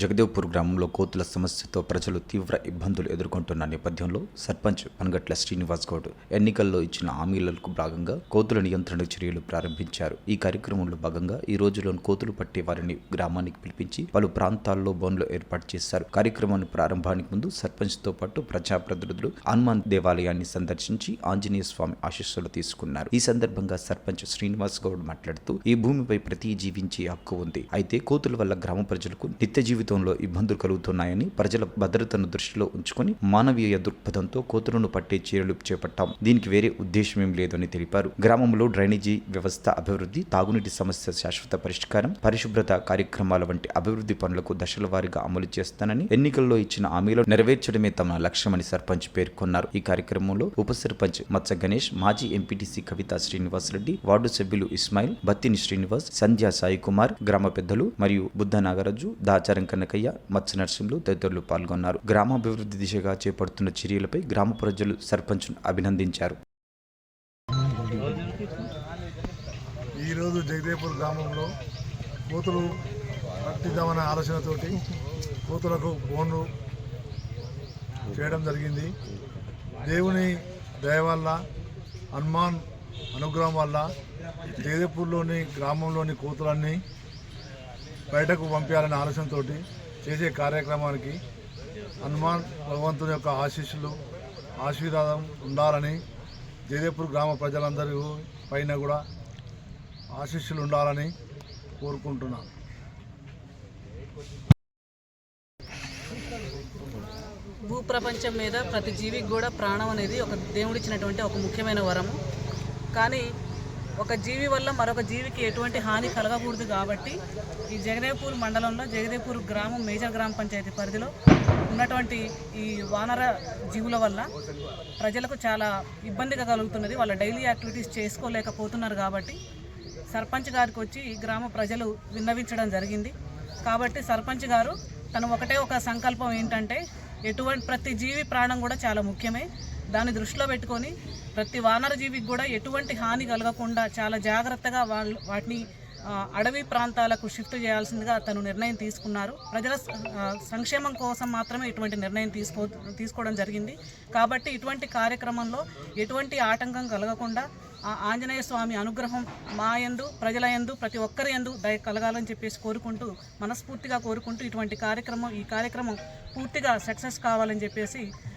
జగదేవ్పూర్ గ్రామంలో కోతుల సమస్యతో ప్రజలు తీవ్ర ఇబ్బందులు ఎదుర్కొంటున్న నేపథ్యంలో సర్పంచ్ పనగట్ల శ్రీనివాస్ గౌడ్ ఎన్నికల్లో ఇచ్చిన హామీలకు భాగంగా కోతుల నియంత్రణ చర్యలు ప్రారంభించారు. ఈ కార్యక్రమంలో భాగంగా ఈ రోజులోని కోతులు పట్టే వారిని గ్రామానికి పిలిపించి పలు ప్రాంతాల్లో బోన్లు ఏర్పాటు చేశారు. కార్యక్రమాన్ని ప్రారంభానికి ముందు సర్పంచ్తో పాటు ప్రజాప్రతినిధులు హనుమాన్ దేవాలయాన్ని సందర్శించి ఆంజనేయ స్వామి ఆశీస్సులు తీసుకున్నారు. ఈ సందర్భంగా సర్పంచ్ శ్రీనివాస్ గౌడ్ మాట్లాడుతూ ఈ భూమిపై ప్రతి జీవించే హక్కు ఉంది. అయితే కోతుల వల్ల గ్రామ ప్రజలకు నిత్య జీవితంలో ఇబ్బందులు కలుగుతున్నాయని ప్రజల భద్రతను దృష్టిలో ఉంచుకొని మానవీయ దృక్పథంతో కోతులను పట్టే చర్యలు చేపట్టాం. దీనికి వేరే ఉద్దేశమేం లేదని తెలిపారు. గ్రామంలో డ్రైనేజీ వ్యవస్థ అభివృద్ధి తాగునీటి సమస్య శాశ్వత పరిష్కారం పరిశుభ్రత కార్యక్రమాల వంటి అభివృద్ధి పనులకు దశల వారీగా అమలు చేస్తానని ఎన్నికల్లో ఇచ్చిన హామీలు నెరవేర్చడమే తమ లక్ష్యమని సర్పంచ్ పేర్కొన్నారు. ఈ కార్యక్రమంలో ఉప సర్పంచ్ మత్స గణేష్ మాజీ ఎంపీటీసీ కవిత శ్రీనివాస్ రెడ్డి వార్డు సభ్యులు ఇస్మాయిల్ బత్తిని శ్రీనివాస్ సంధ్యా సాయి కుమార్ గ్రామ పెద్దలు మరియు బుద్ధ నాగరాజు దాచరంక కనకయ్య మత్స్య నరసింహులు తదితరులు పాల్గొన్నారు. గ్రామాభివృద్ధి దిశగా చేపడుతున్న చర్యలపై గ్రామ ప్రజలు సర్పంచ్ను అభినందించారు. ఈరోజు జగదేపూర్ గ్రామంలో కోతులు పట్టిద్దామనే ఆలోచనతోటి కోతులకు బోన్లు చేయడం జరిగింది. దేవుని దయ వల్ల హనుమాన్ అనుగ్రహం వల్ల జగదేపూర్లోని గ్రామంలోని కోతులన్నీ బయటకు పంపించాలనే ఆలోచనతో చేసే కార్యక్రమానికి హనుమాన్ భగవంతుని యొక్క ఆశీస్సులు ఆశీర్వాదం ఉండాలని జయదేపూర్ గ్రామ ప్రజలందరూ పైన కూడా ఆశీస్సులు ఉండాలని కోరుకుంటున్నాను. భూప్రపంచం మీద ప్రతి జీవికి కూడా ప్రాణం అనేది ఒక దేవుడిచ్చినటువంటి ఒక ముఖ్యమైన వరము. కానీ ఒక జీవి వల్ల మరొక జీవికి ఎటువంటి హాని కలగకూడదు కాబట్టి ఈ జగదేపూర్ మండలంలో జగదేపూర్ గ్రామం మేజర్ గ్రామ పంచాయతీ పరిధిలో ఉన్నటువంటి ఈ వానర జీవుల వల్ల ప్రజలకు చాలా ఇబ్బందిగా కలుగుతున్నది. వాళ్ళ డైలీ యాక్టివిటీస్ చేసుకోలేకపోతున్నారు కాబట్టి సర్పంచ్ గారికి వచ్చి ఈ గ్రామ ప్రజలు విన్నవించడం జరిగింది. కాబట్టి సర్పంచ్ గారు తను ఒకటే ఒక సంకల్పం ఏంటంటే ఎటువంటి ప్రతి జీవి ప్రాణం కూడా చాలా ముఖ్యమే. దాన్ని దృష్టిలో పెట్టుకొని ప్రతి వానరజీవికి కూడా ఎటువంటి హాని కలగకుండా చాలా జాగ్రత్తగా వాళ్ళు వాటిని అడవి ప్రాంతాలకు షిఫ్ట్ చేయాల్సిందిగా తను నిర్ణయం తీసుకున్నారు. ప్రజల సంక్షేమం కోసం మాత్రమే ఇటువంటి నిర్ణయం తీసుకో తీసుకోవడం జరిగింది. కాబట్టి ఇటువంటి కార్యక్రమంలో ఎటువంటి ఆటంకం కలగకుండా ఆ ఆంజనేయ స్వామి అనుగ్రహం మా యందు ప్రజల యందు ప్రతి ఒక్కరి యందు దయ కలగాలని చెప్పేసి కోరుకుంటూ మనస్ఫూర్తిగా కోరుకుంటూ ఇటువంటి కార్యక్రమం ఈ కార్యక్రమం పూర్తిగా సక్సెస్ కావాలని చెప్పేసి